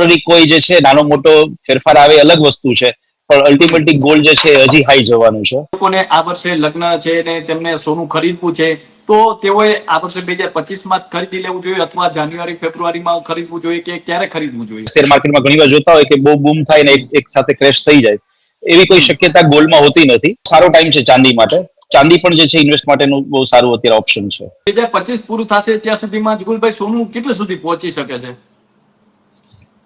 Temporary કોઈ જે છે નાનો મોટો ફેરફાર આવે અલગ વસ્તુ છે. પણ અલ્ટિમેટલી ગોલ્ડ જે છે હજી હાઈ જવાનું છે. લોકોને આ વર્ષે લગ્ન છે ને તેમને સોનું ખરીદવું છે તો તેઓએ આ વર્ષે બે હજાર પચીસમાં ખરીદી લેવું જોઈએ અથવા જાન્યુઆરી ફેબ્રુઆરીમાં ખરીદવું જોઈએ કે ક્યારે ખરીદવું જોઈએ? શેર માર્કેટમાં ઘણી વાર જોતા હોય કે બહુ બૂમ થાય ને એક- સાથે ક્રેશ થઈ જાય. એવી કોઈ શક્યતા ગોલ્ડમાં હોતી નથી. સારો ટાઈમ છે ચાંદી માટે. ચાંદી પણ જે છે ઇન્વેસ્ટ માટેનું બહુ સારું અત્યારે ઓપ્શન છે. બે હજાર પચીસ પૂરું થશે ત્યાં સુધીમાં જુગુલભાઈ સોનું કેટલું સુધી પહોંચી શકે છે?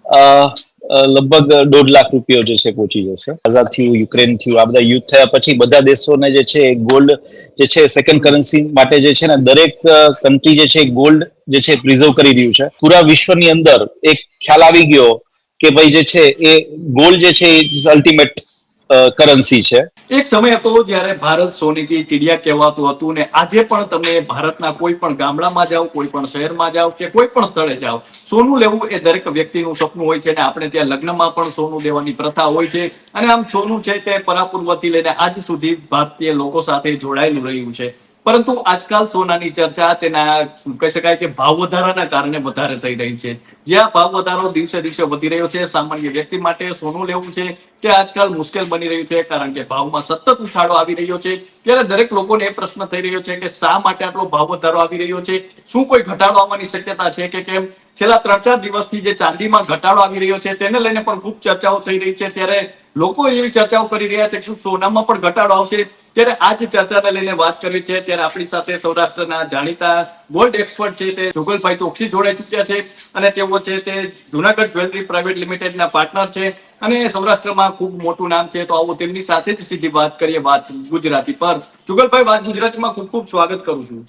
લગભગ દોઢ લાખ રૂપિયો જે છે પહોંચી જશે. આઝાદ થયું, યુક્રેન થયું, આ બધા યુદ્ધ થયા પછી બધા દેશોને જે છે ગોલ્ડ જે છે સેકન્ડ કરન્સી માટે જે છે ને, દરેક કન્ટ્રી જે છે ગોલ્ડ જે છે પ્રિઝર્વ કરી રહ્યું છે. પૂરા વિશ્વની અંદર એક ખ્યાલ આવી ગયો કે ભાઈ જે છે, એ ગોલ્ડ જે છે, એ અલ્ટિમેટ કરન્સી છે. એક સમય હતો જ્યારે ભારત સોની ચિડિયા કહેવાતું હતું ને આજે પણ તમે ભારતના કોઈ પણ ગામડામાં જાઓ, કોઈ પણ શહેરમાં જાઓ કે કોઈ પણ સ્થળે જાઓ, સોનું લેવું એ દરેક વ્યક્તિનું સપનું હોય છે અને આપણે ત્યાં લગ્નમાં પણ સોનું દેવાની પ્રથા હોય છે. અને આમ સોનું છે તે પરાપૂર્વથી લઈને આજ સુધી ભારતીય લોકો સાથે જોડાયેલું રહ્યું છે. પરંતુ આજકાલ સોનાની ચર્ચા તેના, કહી શકાય કે ભાવ વધારાના કારણે વધારે થઈ રહી છે. જ્યાં ભાવ વધારો દિવસે દિવસે વધી રહ્યો છે. સામાન્ય વ્યક્તિ માટે સોનું લેવું છે તે આજકાલ મુશ્કેલ બની રહ્યું છે, કારણ કે ભાવમાં સતત ઉછાળો આવી રહ્યો છે. ત્યારે દરેક લોકોને એ પ્રશ્ન થઈ રહ્યો છે કે શા માટે આટલો ભાવ વધારો આવી રહ્યો છે? શું કોઈ ઘટાડો આવવાની શક્યતા છે કે કેમ? છેલ્લા ત્રણ ચાર દિવસથી જે ચાંદીમાં ઘટાડો આવી રહ્યો છે તેને લઈને પણ ખૂબ ચર્ચાઓ થઈ રહી છે. ત્યારે લોકો એવી ચર્ચાઓ કરી રહ્યા છે કે શું સોનામાં પણ ઘટાડો આવશે? ત્યારે આ જ ચર્ચાને લઈને વાત કરવી છે. ત્યારે આપણી સાથે સૌરાષ્ટ્રના જાણીતા ગોલ્ડ એક્સપર્ટ છે તે જુગલભાઈ ચોકસી જોડાઈ ચૂક્યા છે અને તેઓ છે તે જુનાગઢ જ્વેલરી પ્રાઇવેટ લિમિટેડના પાર્ટનર છે અને સૌરાષ્ટ્રમાં ખૂબ મોટું નામ છે. તો આવો તેમની સાથે જ સીધી વાત કરીએ વાત ગુજરાતી પર. જુગલભાઈ વાત ગુજરાતીમાં ખૂબ ખૂબ સ્વાગત કરું છું.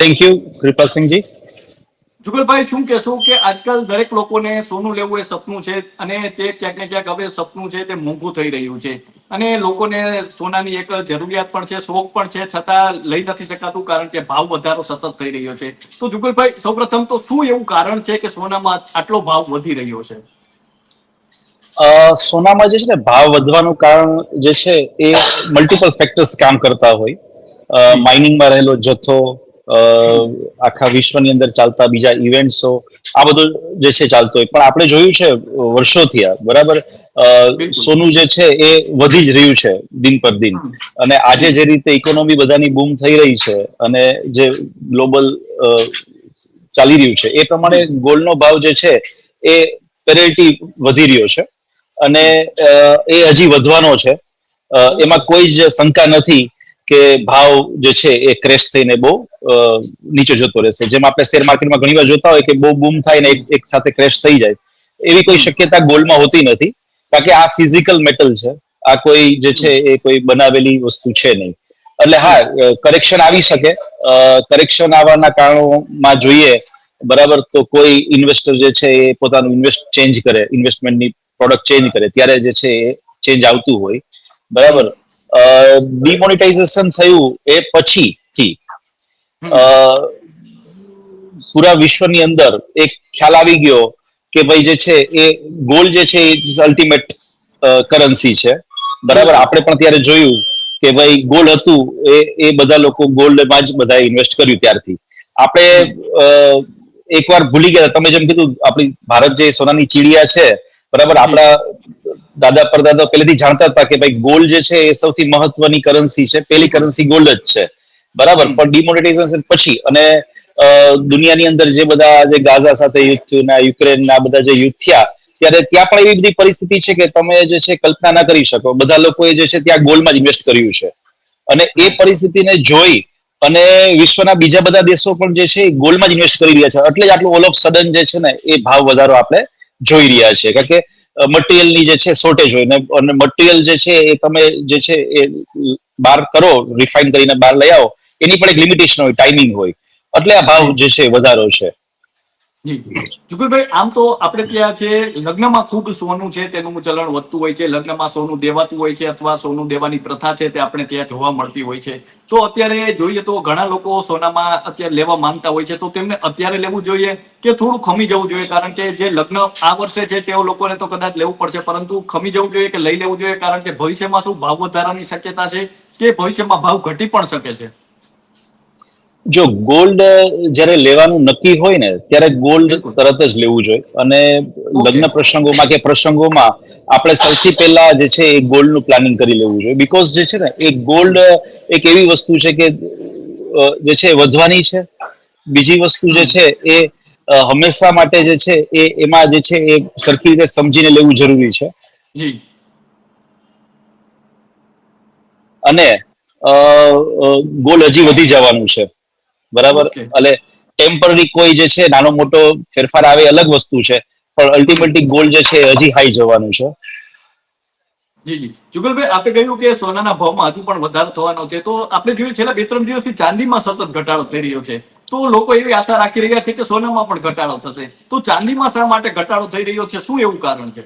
થેન્ક યુ કૃપાસિંહજી જુગલભાઈ શું કહેશો કે આજકાલ દરેક લોકોને સોનું લેવું એ સપનું છે અને તે ક્યાંક ને ક્યાંક હવે સપનું છે તે મોંઘું થઈ રહ્યું છે. અને લોકોને સોનાની એક જરૂરિયાત પણ છે શોખ પણ છે છતાં લઈ નથી શકાતું કારણ કે ભાવ વધારો સતત થઈ રહ્યો છે. તો જુગલભાઈ સૌપ્રથમ તો શું એવું કારણ છે કે સોનામાં આટલો ભાવ વધી રહ્યો છે? અ, સોનામાં જે છે ને ભાવ વધવાનું કારણ જે છે એ મલ્ટિપલ ફેક્ટર્સ કામ કરતા હોય. માઇનિંગમાં રહેલો જથ્થો આખા વિશ્વની અંદર ચાલતા બીજા ઇવેન્ટ્સો આ બધું જે છે ચાલતો હોય. પણ આપણે જોયું છે વર્ષોથી આ બરાબર? સોનું જે છે એ વધી જ રહ્યું છે દિન પર દિન. અને આજે જે રીતે ઇકોનોમી બધાની બૂમ થઈ રહી છે અને જે ગ્લોબલ ચાલી રહ્યું છે એ પ્રમાણે ગોલ્ડનો ભાવ જે છે એ પેરેટી વધી રહ્યો છે. અને એ હજી વધવાનો છે. એમાં કોઈ જ શંકા નથી કે ભાવ જે છે એ ક્રેશ થઈને બહુ નીચે જતો રહેશે. જેમ આપણે શેર માર્કેટમાં ઘણી વાર જોતા હોય કે બહુ બૂમ થાય ને એક- સાથે ક્રેશ થઈ જાય. એવી કોઈ શક્યતા ગોલ્ડમાં હોતી નથી. કારણ કે આ ફિઝિકલ મેટલ છે. આ કોઈ જે છે એ કોઈ બનાવેલી વસ્તુ છે નહીં. એટલે હા કરેક્શન આવી શકે. કરેક્શન આવવાના કારણોમાં જોઈએ, બરાબર, તો કોઈ ઇન્વેસ્ટર જે છે એ પોતાનું ઇન્વેસ્ટ ચેન્જ કરે ઇન્વેસ્ટમેન્ટની પ્રોડક્ટ ચેન્જ કરે, ત્યારે જે છે એ ચેન્જ આવતું હોય. બરાબર? ડિમોનિટાઇઝેશન થયું એ પછીથી. અ, પૂરા વિશ્વની અંદર એક ખ્યાલ આવી ગયો કે ભાઈ જે છે એ ગોલ્ડ જે છે એ અલ્ટિમેટ કરન્સી છે. બરાબર? આપણે પણ ત્યારે જોયું કે ભાઈ ગોલ્ડ હતું એ એ બધા લોકો ગોલ્ડમાં જ બધા ઇન્વેસ્ટ કર્યું ત્યારથી. આપણે એકવાર ભૂલી ગયા. તમે જેમ કીધું આપણી ભારત જે સોનાની ચીડિયા છે બરાબર? આપણા દાદા પરદાદા પહેલેથી જાણતા હતા કે ભાઈ ગોલ્ડ જે છે એ સૌથી મહત્વની કરન્સી છે. પેલી કરન્સી ગોલ્ડ જ છે. બરાબર? પણ ડિમોનેટાઇઝેશન પછી અને દુનિયાની અંદર જે બધા જે ગાઝા સાથે યુદ્ધ થયું ના યુક્રેન ના બધા જે યુદ્ધ થયા, ત્યારે ત્યાં પણ એવી બધી પરિસ્થિતિ છે કે તમે જે છે કલ્પના ના કરી શકો. બધા લોકોએ જે છે ત્યાં ગોલ્ડમાં ઇન્વેસ્ટ કર્યું છે. અને એ પરિસ્થિતિને જોઈ અને વિશ્વના બીજા બધા દેશો પણ જે છે ગોલ્ડમાં જ ઇન્વેસ્ટ કરી રહ્યા છે. એટલે જ આટલું ઓલ ઓફ સડન જે છે ને એ ભાવ વધારો આપણે જોઈ રહ્યા છે કારણ કે મટીરિયલની જે છે શોર્ટેજ હોય ને અને મટીરિયલ જે છે એ તમે જે છે એ બહાર કરો રિફાઇન કરીને બહાર લઈ આવો એની પણ એક લિમિટેશન હોય ટાઈમિંગ હોય. એટલે આ ભાવ જે છે વધારો છે. જી જુગલભાઈ, આમ તો આપણે ત્યાં છે લગ્નમાં ખૂબ સોનું છે, તેનું ચલણ વધતું હોય છે. લગ્નમાં સોનું દેવાતું હોય છે અથવા સોનું દેવાની પ્રથા છે તે આપણે ત્યાં જોવા મળતી હોય છે. તો અત્યારે જોઈએ તો ઘણા લોકો સોનામાં અત્યારે લેવા માંગતા હોય છે. તો તેમને અત્યારે લેવું જોઈએ કે થોડું ખમી જવું જોઈએ? કારણ કે જે લગ્ન આ વર્ષે છે તેઓ લોકોને તો કદાચ લેવું પડશે, પરંતુ ખમી જવું જોઈએ કે લઈ લેવું જોઈએ? કારણ કે ભવિષ્યમાં શું ભાવ વધારાની શક્યતા છે કે ભવિષ્યમાં ભાવ ઘટી પણ શકે છે? જો ગોલ્ડ જ્યારે લેવાનું નક્કી હોય ને ત્યારે ગોલ્ડ તરત જ લેવું જોઈએ. અને લગ્ન પ્રસંગોમાં કે પ્રસંગોમાં આપણે સૌથી પહેલા જે છે એ ગોલ્ડનું પ્લાનિંગ કરી લેવું જોઈએ. બીકોઝ જે છે ને એ ગોલ્ડ એક એવી વસ્તુ છે કે જે છે વધવાની છે. બીજી વસ્તુ જે છે એ હંમેશા માટે જે છે એ એમાં જે છે એ સરખી રીતે સમજીને લેવું જરૂરી છે. અને ગોલ હજી વધી જવાનું છે. બરાબર? એટલે ટેમ્પરરી કોઈ જે છે નાનો મોટો ફેરફાર આવે અલગ વસ્તુ છે પણ અલ્ટિમેટલી ગોલ જે છે હજી હાઈ જવાનું છે. જી જી. જુગલભાઈ આપણે કહ્યું કે સોનાના ભાવમાં હજુ પણ વધારો થવાનો છે. તો આપણે જોયું છેલ્લા બે ત્રણ દિવસથી ચાંદીમાં સતત ઘટાડો થઈ રહ્યો છે. તો લોકો એવી આશા રાખી રહ્યા છે કે સોનામાં પણ ઘટાડો થશે. તો ચાંદીમાં શા માટે ઘટાડો થઈ રહ્યો છે? શું એવું કારણ છે?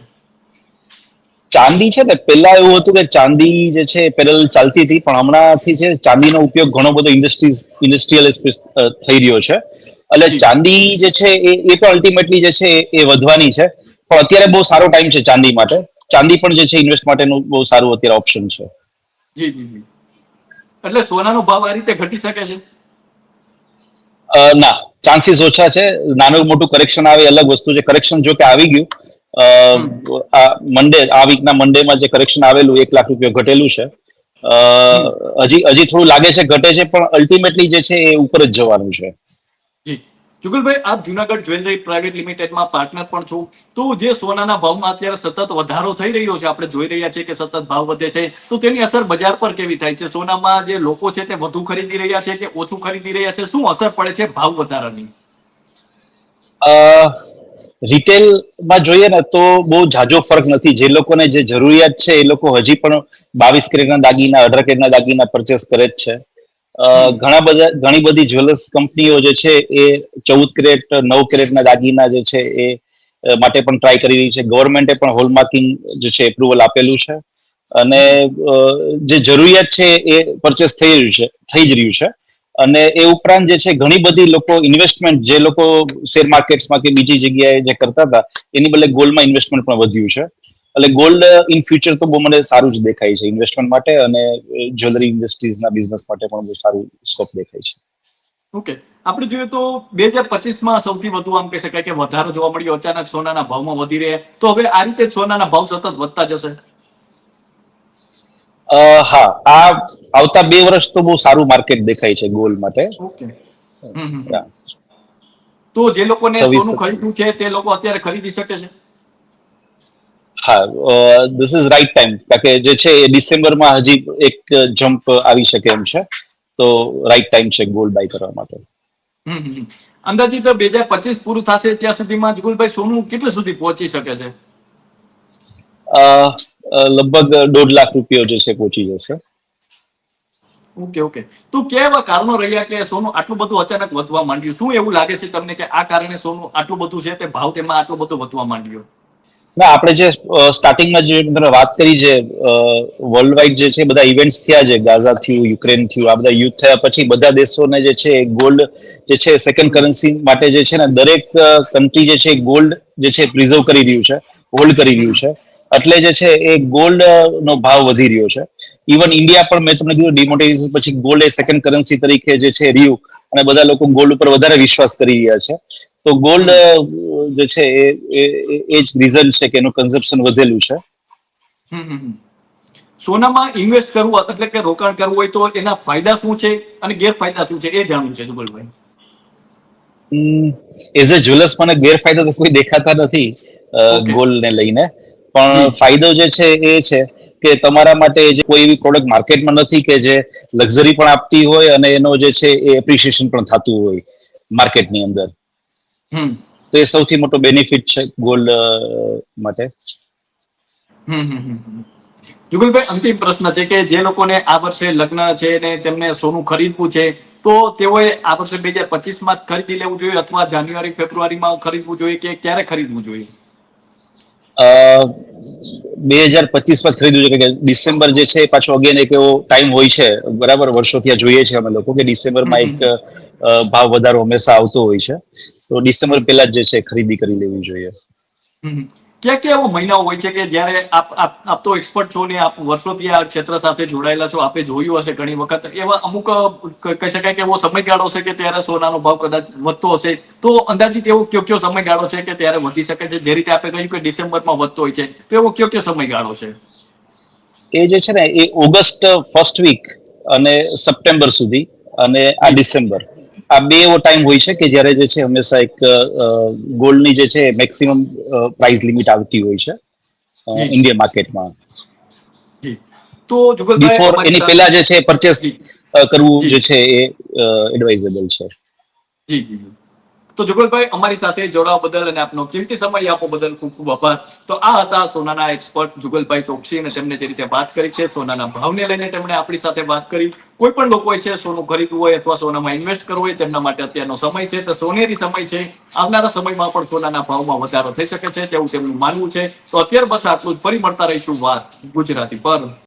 ચાંદી છે ને પેલા એવું હતું કે ચાંદી જે છે પેરેલ ચાલતી હતી પણ હમણાંથી છે ચાંદીનો ઉપયોગ ઘણો બધો ઇન્ડસ્ટ્રીઝ ઇન્ડસ્ટ્રીયલ થઈ રહ્યો છે. એટલે ચાંદી જે છે એ એ પણ અલ્ટિમેટલી જે છે એ વધવાની છે. પણ અત્યારે બહુ સારો ટાઈમ છે ચાંદી માટે. ચાંદી પણ જે છે ઇન્વેસ્ટ માટેનું બહુ સારું અત્યારે ઓપ્શન છે. જી જી જી. એટલે સોનાનો ભાવ આ રીતે ઘટી શકે છે? ના. ચાન્સીસ ઓછા છે. નાનું મોટું કરેક્શન આવે અલગ વસ્તુ છે. કરેક્શન જો કે આવી ગયું મંડે આ વીકના મંડેમાં જે કરેક્શન આવેલું એક લાખ રૂપિયા ઘટેલું છે. અ, હજી હજી થોડું લાગે છે ઘટે છે પણ અલ્ટિમેટલી જે છે એ ઉપર જ જવાનું છે. જુગલભાઈ આપ જુનાગઢ જ્વેલરી પ્રાઇવેટ લિમિટેડમાં પાર્ટનર પણ છો. તો જે સોનાના ભાવમાં અત્યારે સતત વધારો થઈ રહ્યો છે આપણે જોઈ રહ્યા છીએ કે સતત ભાવ વધે છે તો તેની અસર બજાર પર કેવી થાય છે? સોનામાં જે લોકો છે તે વધુ ખરીદી રહ્યા છે કે ઓછું ખરીદી રહ્યા છે? શું અસર પડે છે ભાવ વધારાની? રિટેલમાં જોઈએ ને તો બહુ ઝાઝો ફરક નથી. જે લોકોને જે જરૂરિયાત છે, એ લોકો હજી પણ બાવીસ કેરેટના દાગીના, અઢાર કેરેટના દાગીના પરચેસ કરે જ છે. ઘણા બધા, ઘણી બધી જ્વેલર્સ કંપનીઓ જે છે, એ ચૌદ કેરેટ, નવ કેરેટના દાગીના જે છે, એ માટે પણ ટ્રાય કરી રહી છે. ગવર્મેન્ટે પણ હોલમાર્કિંગ જે છે એપ્રુવલ આપેલું છે. અને જે જરૂરિયાત છે, એ પરચેસ થઈ રહ્યું છે, થઈ જ રહ્યું છે. અને એ ઉપરાંત જે છે ઘણી બધી લોકો ઇન્વેસ્ટમેન્ટ જે લોકો શેર માર્કેટ્સમાં કે બીજી જગ્યાએ જે કરતા હતા, એની બદલે ગોલ્ડમાં ઇન્વેસ્ટમેન્ટ પણ વધ્યું છે. એટલે ગોલ્ડ ઇન ફ્યુચર તો બહુ મને સારું જ દેખાય છે ઇન્વેસ્ટમેન્ટ માટે અને જ્વેલરી ઇન્ડસ્ટ્રીઝના બિઝનેસ માટે પણ બહુ સારું સ્કોપ દેખાય છે. ઓકે આપણે જોઈએ તો બે હજાર પચીસમાં સૌથી વધુ આમ કહી શકાય કે વધારો જોવા મળ્યો. અચાનક સોનાના ભાવમાં વધી રહ્યા. તો હવે આ રીતે સોનાના ભાવ સતત વધતા જશે. હા આ આવતા બે વર્ષ તો બહુ સારું માર્કેટ દેખાય છે ગોલ્ડ માટે. તો જે લોકોને સોનું ખરીદવું છે તે લોકો અત્યારે ખરીદી શકે છે? હા ધીસ ઇઝ રાઈટ ટાઈમ કારણ કે જે છે એ ડિસેમ્બરમાં હજી એક જમ્પ આવી શકે એમ છે. તો રાઈટ ટાઈમ છે ગોલ્ડ બાય કરવા માટે. અંદાજી તો હમ. અંદાજિત બે હજાર પચીસ પૂરું થશે ત્યાં સુધીમાં જુગુલભાઈ સોનું કેટલું સુધી પહોંચી શકે છે? લગભગ દોઢ લાખ રૂપિયો જે છે પહોંચી જશે. Okay okay. તો કેવા કારણો રહ્યા કે સોનું આટલું બધું અચાનક વધવા માંડ્યું? શું એવું લાગે છે તમને કે આ કારણે સોનું આટલું બધું છે તે ભાવ તેમાં આટલું બધું વધવા માંડ્યો? ના આપણે જે સ્ટાર્ટિંગમાં જે તમે વાત કરી જે વર્લ્ડ વાઇડ જે છે બધા ઇવેન્ટ્સ થયા છે. ગાઝા થયું યુક્રેન થયું આ બધા યુદ્ધ થયા પછી બધા દેશોને જે છે ગોલ્ડ જે છે સેકન્ડ કરન્સી માટે જે છે ને દરેક કન્ટ્રી જે છે ગોલ્ડ જે છે પ્રિઝર્વ કરી રહ્યું છે હોલ્ડ કરી રહ્યું છે. એટલે જે છે એ ગોલ્ડ નો ભાવ વધી રહ્યો છે ઇવન ઇન્ડિયા પણ મેં તમને કીધું ડિમોનેટાઇઝેશન પછી ગોલ્ડ એ સેકન્ડ કરન્સી તરીકે જે છે રહ્યું અને બધા લોકો ગોલ્ડ ઉપર વધારે વિશ્વાસ કરી રહ્યા છે તો ગોલ્ડ જે છે એ એ- જ રીઝન છે કે એનું કન્ઝપ્શન વધેલું છે. સોનામાં ઇન્વેસ્ટ કરવું એટલે કે રોકાણ કરવું હોય તો એના ફાયદા શું છે અને ગેરફાયદા શું છે એ જાણવું છે જુગલભાઈ એઝ અ જ્વેલર્સ મને ગેરફાયદા તો કોઈ દેખાતા નથી. ગોલ્ડ ને લઈને. પણ ફાયદો જે છે એ છે કે તમારા માટે જે કોઈ એવી પ્રોડક્ટ માર્કેટમાં નથી કે જે લક્ઝરી પણ આપતી હોય અને એનો જે છે એ એપ્રિસિએશન પણ થતું હોય માર્કેટની અંદર. હમ. તો એ સૌથી મોટો બેનિફિટ છે ગોલ્ડ માટે. હમ હમ હમ હમ. જુગલભાઈ અંતિમ પ્રશ્ન છે કે જે લોકોને આ વર્ષે લગ્ન છે ને તેમને સોનું ખરીદવું છે તો તેઓએ આ વર્ષે બે હજાર પચીસમાં ખરીદી લેવું જોઈએ અથવા જાન્યુઆરી ફેબ્રુઆરીમાં ખરીદવું જોઈએ કે ક્યારે ખરીદવું જોઈએ? બે હજાર પચીસમાં જ ખરીદ્યું છે કે ડિસેમ્બર જે છે પાછો અગેન એક એવો ટાઈમ હોય છે બરાબર વર્ષોથી આ જોઈએ છે અમે લોકો કે ડિસેમ્બરમાં એક ભાવ વધારો હંમેશા આવતો હોય છે. તો ડિસેમ્બર પહેલા જ જે છે ખરીદી કરી લેવી જોઈએ. ક્યાં ક્યાં એવો મહિનાઓ હોય છે કે જ્યારે આપ આપ આપ તો એક્સપર્ટ છો ને આપ વર્ષોથી આ ક્ષેત્ર સાથે જોડાયેલા છો, આપે જોયું હશે ઘણી વખત, એવા અમુક કહી શકાય કે એવો સમયગાળો છે કે ત્યારે સોનાનો ભાવ કદાચ વધતો હશે. તો અંદાજિત એવો કયો કયો સમયગાળો છે કે ત્યારે વધી શકે છે? જે રીતે આપણે કહ્યું કે ડિસેમ્બરમાં વધતો હોય છે, તો એવો કયો કયો સમયગાળો છે? એ જે છે ને, એ ઓગસ્ટ ફર્સ્ટ વીક અને સપ્ટેમ્બર સુધી અને આ ડિસેમ્બર. આ બે એવો ટાઈમ હોય છે કે જ્યારે જે છે હંમેશા એક ગોલ્ડની જે છે મેક્સિમમ પ્રાઇસ લિમિટ આવતી હોય છે ઇન્ડિયા ઇન્ડિયન માર્કેટમાં તો બિફોર એની પહેલા જે છે પરચેસ. કરવું જે. છે એ એડવાઇઝેબલ છે. જી જી. તો જુગલભાઈ, અમારી સાથે જોડાવા બદલ અને આપનો કિંમતી સમય આપો બદલ ખૂબ ખૂબ આભાર. તો આ હતા સોનાના એક્સપર્ટ જુગલભાઈ ચોકસી અને તેમને જે રીતે વાત કરી છે, સોનાના ભાવને લઈને તેમણે આપણી સાથે વાત કરી. કોઈ પણ લોકોએ છે, સોનું ખરીદવું હોય અથવા સોનામાં ઇન્વેસ્ટ કરવું હોય, તેમના માટે અત્યારનો સમય છે. તો સોનેરી સમય છે. આવનારા સમયમાં પણ સોનાના ભાવમાં વધારો થઈ શકે છે, તેવું તેમનું માનવું છે. તો અત્યાર બસ આટલું જ. ફરી મળતા રહીશું વાત ગુજરાતી પર.